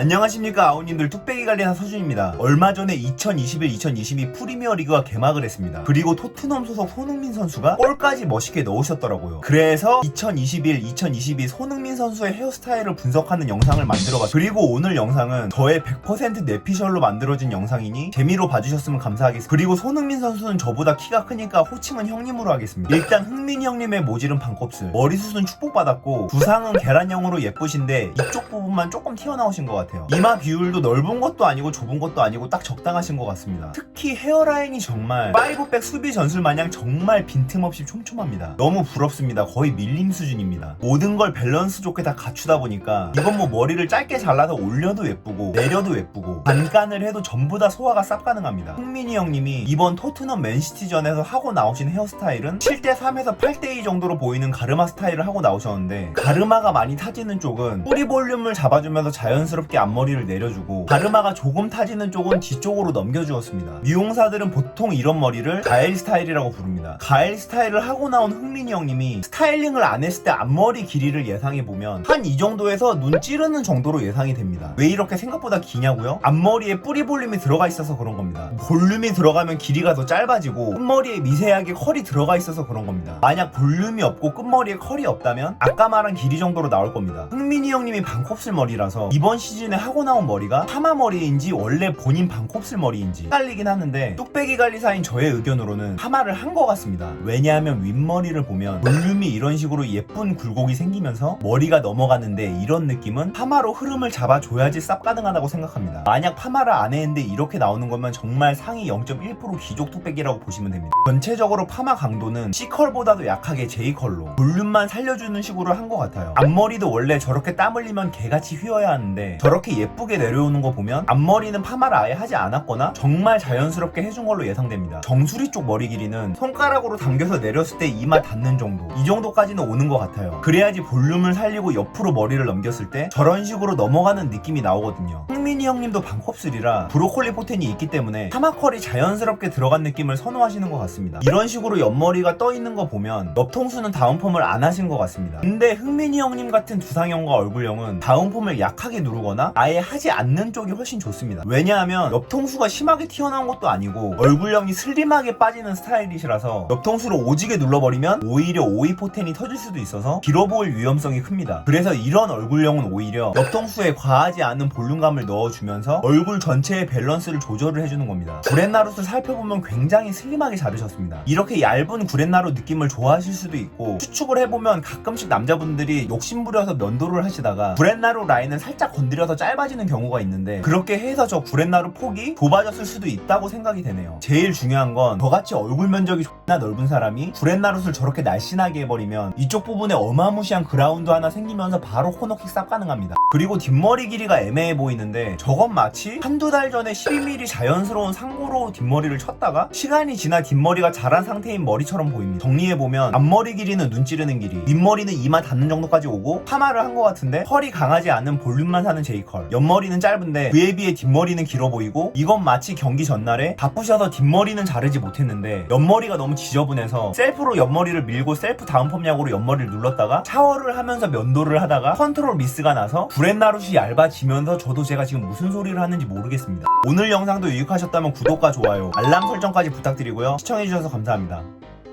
안녕하십니까 아우님들 뚝배기 관리사 서준입니다. 얼마 전에 2021-2022 프리미어 리그가 개막을 했습니다. 그리고 토트넘 소속 손흥민 선수가 골까지 멋있게 넣으셨더라고요. 그래서 2021-2022 손흥민 선수의 헤어스타일을 분석하는 영상을 만들어봤습니다. 그리고 오늘 영상은 저의 100% 내피셜로 만들어진 영상이니 재미로 봐주셨으면 감사하겠습니다. 그리고 손흥민 선수는 저보다 키가 크니까 호칭은 형님으로 하겠습니다. 일단 흥민이 형님의 모질은 반곱슬, 머리숱은 축복받았고 두상은 계란형으로 예쁘신데 이쪽 부분만 조금 튀어나오신 것 같아요. 이마 비율도 넓은 것도 아니고 좁은 것도 아니고 딱 적당하신 것 같습니다. 특히 헤어라인이 정말 파이브백 수비 전술 마냥 정말 빈틈없이 촘촘합니다. 너무 부럽습니다. 거의 밀림 수준입니다. 모든 걸 밸런스 좋게 다 갖추다 보니까 이건 뭐 머리를 짧게 잘라서 올려도 예쁘고 내려도 예쁘고 반간을 해도 전부 다 소화가 쌉 가능합니다. 흥민이 형님이 이번 토트넘 맨시티전에서 하고 나오신 헤어스타일은 7대3에서 8대2 정도로 보이는 가르마 스타일을 하고 나오셨는데 가르마가 많이 타지는 쪽은 뿌리 볼륨을 잡아주면서 자연스럽게 앞머리를 내려주고 가르마가 조금 타지는 쪽은 뒤쪽으로 넘겨주었습니다. 미용사들은 보통 이런 머리를 가엘 스타일이라고 부릅니다. 가엘 스타일을 하고 나온 흥민이 형님이 스타일링을 안 했을 때 앞머리 길이를 예상해보면 한 이 정도에서 눈 찌르는 정도로 예상이 됩니다. 왜 이렇게 생각보다 기냐고요? 앞머리에 뿌리 볼륨이 들어가 있어서 그런 겁니다. 볼륨이 들어가면 길이가 더 짧아지고 끝머리에 미세하게 컬이 들어가 있어서 그런 겁니다. 만약 볼륨이 없고 끝머리에 컬이 없다면 아까 말한 길이 정도로 나올 겁니다. 흥민이 형님이 반곱슬 머리라서 이번 시즌 에 하고 나온 머리가 파마 머리인지 원래 본인 반 곱슬 머리인지 헷갈리긴 하는데 뚝배기 관리사인 저의 의견으로는 파마를 한 것 같습니다. 왜냐하면 윗머리를 보면 볼륨이 이런 식으로 예쁜 굴곡이 생기면서 머리가 넘어가는데 이런 느낌은 파마로 흐름을 잡아줘야지 쌉 가능하다고 생각합니다. 만약 파마를 안 했는데 이렇게 나오는 거면 정말 상위 0.1% 귀족 뚝배기라고 보시면 됩니다. 전체적으로 파마 강도는 C컬보다도 약하게 J컬로 볼륨만 살려주는 식으로 한 것 같아요. 앞머리도 원래 저렇게 땀 흘리면 개같이 휘어야 하는데 저렇게 예쁘게 내려오는 거 보면 앞머리는 파마를 아예 하지 않았거나 정말 자연스럽게 해준 걸로 예상됩니다. 정수리 쪽 머리 길이는 손가락으로 당겨서 내렸을 때 이마 닿는 정도 이 정도까지는 오는 것 같아요. 그래야지 볼륨을 살리고 옆으로 머리를 넘겼을 때 저런 식으로 넘어가는 느낌이 나오거든요. 흥민이 형님도 반곱슬이라 브로콜리 포텐이 있기 때문에 파마컬이 자연스럽게 들어간 느낌을 선호하시는 것 같습니다. 이런 식으로 옆머리가 떠 있는 거 보면 옆통수는 다운펌을 안 하신 것 같습니다. 근데 흥민이 형님 같은 두상형과 얼굴형은 다운펌을 약하게 누르거나 아예 하지 않는 쪽이 훨씬 좋습니다. 왜냐하면 옆통수가 심하게 튀어나온 것도 아니고 얼굴형이 슬림하게 빠지는 스타일이시라서 옆통수를 오지게 눌러버리면 오히려 오이 포텐이 터질 수도 있어서 길어 보일 위험성이 큽니다. 그래서 이런 얼굴형은 오히려 옆통수에 과하지 않은 볼륨감을 넣어 주면서 얼굴 전체의 밸런스를 조절을 해주는 겁니다. 구렛나룻을 살펴보면 굉장히 슬림하게 자르셨습니다. 이렇게 얇은 구렛나룻 느낌을 좋아하실 수도 있고 추측을 해보면 가끔씩 남자분들이 욕심부려서 면도를 하시다가 구렛나루 라인을 살짝 건드려서 짧아지는 경우가 있는데 그렇게 해서 저 구렛나루 폭이 좁아졌을 수도 있다고 생각이 되네요. 제일 중요한 건 저같이 얼굴 면적이 존나 넓은 사람이 구렛나룻을 저렇게 날씬하게 해버리면 이쪽 부분에 어마무시한 그라운드 하나 생기면서 바로 코너킥 싹 가능합니다. 그리고 뒷머리 길이가 애매해 보이는데 저건 마치 한두 달 전에 12mm 자연스러운 상고로 뒷머리를 쳤다가 시간이 지나 뒷머리가 자란 상태인 머리처럼 보입니다. 정리해보면 앞머리 길이는 눈 찌르는 길이 윗머리는 이마 닿는 정도까지 오고 파마를 한 것 같은데 컬이 강하지 않은 볼륨만 사는 J컬 옆머리는 짧은데 그에 비해 뒷머리는 길어 보이고 이건 마치 경기 전날에 바쁘셔서 뒷머리는 자르지 못했는데 옆머리가 너무 지저분해서 셀프로 옆머리를 밀고 셀프 다운펌 약으로 옆머리를 눌렀다가 샤워를 하면서 면도를 하다가 컨트롤 미스가 나서 브렛나룻이 얇아지면서 저도 제가 지금 무슨 소리를 하는지 모르겠습니다. 오늘 영상도 유익하셨다면 구독과 좋아요 알람 설정까지 부탁드리고요. 시청해주셔서 감사합니다